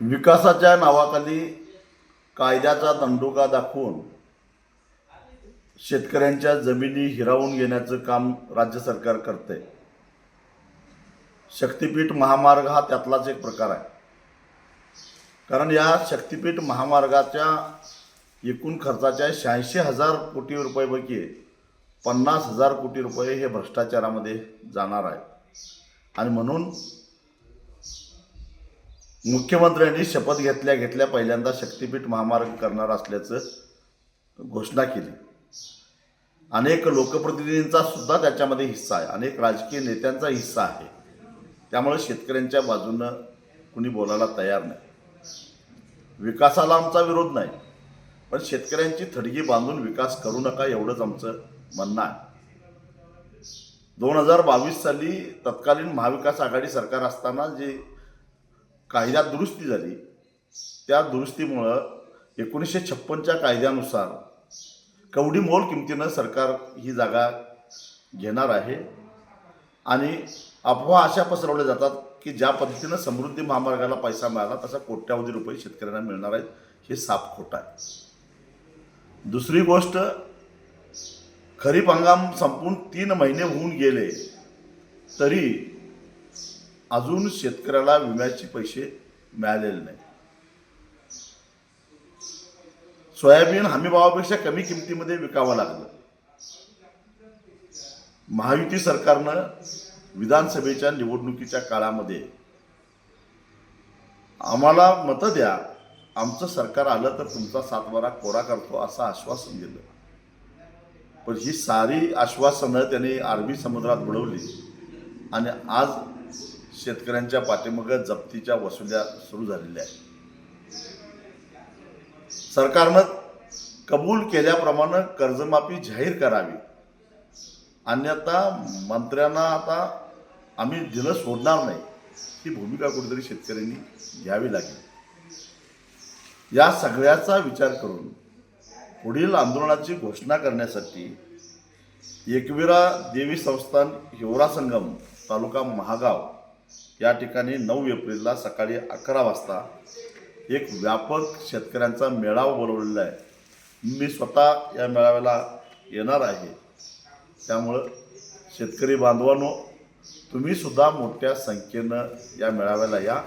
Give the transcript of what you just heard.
विकासाच्या नावाखाली कायद्याचा दंडुका दाखवून शेतकऱ्यांच्या जमिनी हिरावून घेण्याचं काम राज्य सरकार करते शक्तिपीठ महामार्ग हा त्यातलाच एक प्रकार आहे. कारण या शक्तिपीठ महामार्गाच्या एकूण खर्चाच्या शहाऐंशी हजार कोटी रुपयेपैकी पन्नास हजार कोटी रुपये हे भ्रष्टाचारामध्ये जाणार आहे. आणि म्हणून मुख्यमंत्र्यांनी शपथ घेतल्या घेतल्या पहिल्यांदा शक्तिपीठ महामार्ग करणार असल्याचं घोषणा केली. अनेक लोकप्रतिनिधींचा सुद्धा त्याच्यामध्ये हिस्सा आहे. अनेक राजकीय नेत्यांचा हिस्सा आहे. त्यामुळे शेतकऱ्यांच्या बाजूनं कुणी बोलायला तयार नाही. विकासाला आमचा विरोध नाही. पण शेतकऱ्यांची थडगी बांधून विकास करू नका एवढंच आमचं म्हणणं आहे. दोन हजार बावीस साली तत्कालीन महाविकास आघाडी सरकार असताना जे कायद्यात दुरुस्ती झाली. त्या दुरुस्तीमुळं एकोणीसशे छप्पनच्या कायद्यानुसार कवडी मोल किमतीनं सरकार ही जागा घेणार आहे. आणि अफवा अशा पसरवल्या जातात की ज्या पद्धतीनं समृद्धी महामार्गाला पैसा मिळाला तसा कोट्यावधी रुपये शेतकऱ्यांना मिळणार आहेत हे साप खोट आहे. दुसरी गोष्ट खरीप हंगाम संपून तीन महिने होऊन गेले तरी अजून शेतकऱ्याला विम्याचे पैसे मिळालेले नाही सोयाबीन हमीभावापेक्षा कमी किमतीमध्ये विकावं लागलं. महायुती सरकारनं विधानसभेच्या निवडणुकीच्या काळामध्ये आम्हाला मतं द्या आमचं सरकार आलं तर तुमचा सातबारा कोरा करतो असं आश्वासन दिलं. पण ही सारी आश्वासनं त्यांनी अरबी समुद्रात बुडवली आणि आज शेतकऱ्यांच्या पाठीमागं जप्तीच्या वसुल्या सुरू झालेल्या आहेत. सरकारनं कबूल केल्याप्रमाणे कर्जमाफी जाहीर करावी. अन्यथा मंत्र्यांना आता आम्ही दिलं सोडणार नाही. ही भूमिका कुठेतरी शेतकऱ्यांनी घ्यावी लागेल. या सगळ्याचा विचार करून पुढील आंदोलनाची घोषणा करण्यासाठी एकविरा देवी संस्थान हिवरा संगम तालुका महागाव या ठिकाणी नऊ एप्रिलला सकाळी अकरा वाजता एक व्यापक शेतकऱ्यांचा मेळावा बोलवलेला आहे. मी स्वतः या मेळाव्याला येणार आहे. त्यामुळं शेतकरी बांधवांनो तुम्हीसुद्धा मोठ्या संख्येनं या मेळाव्याला या.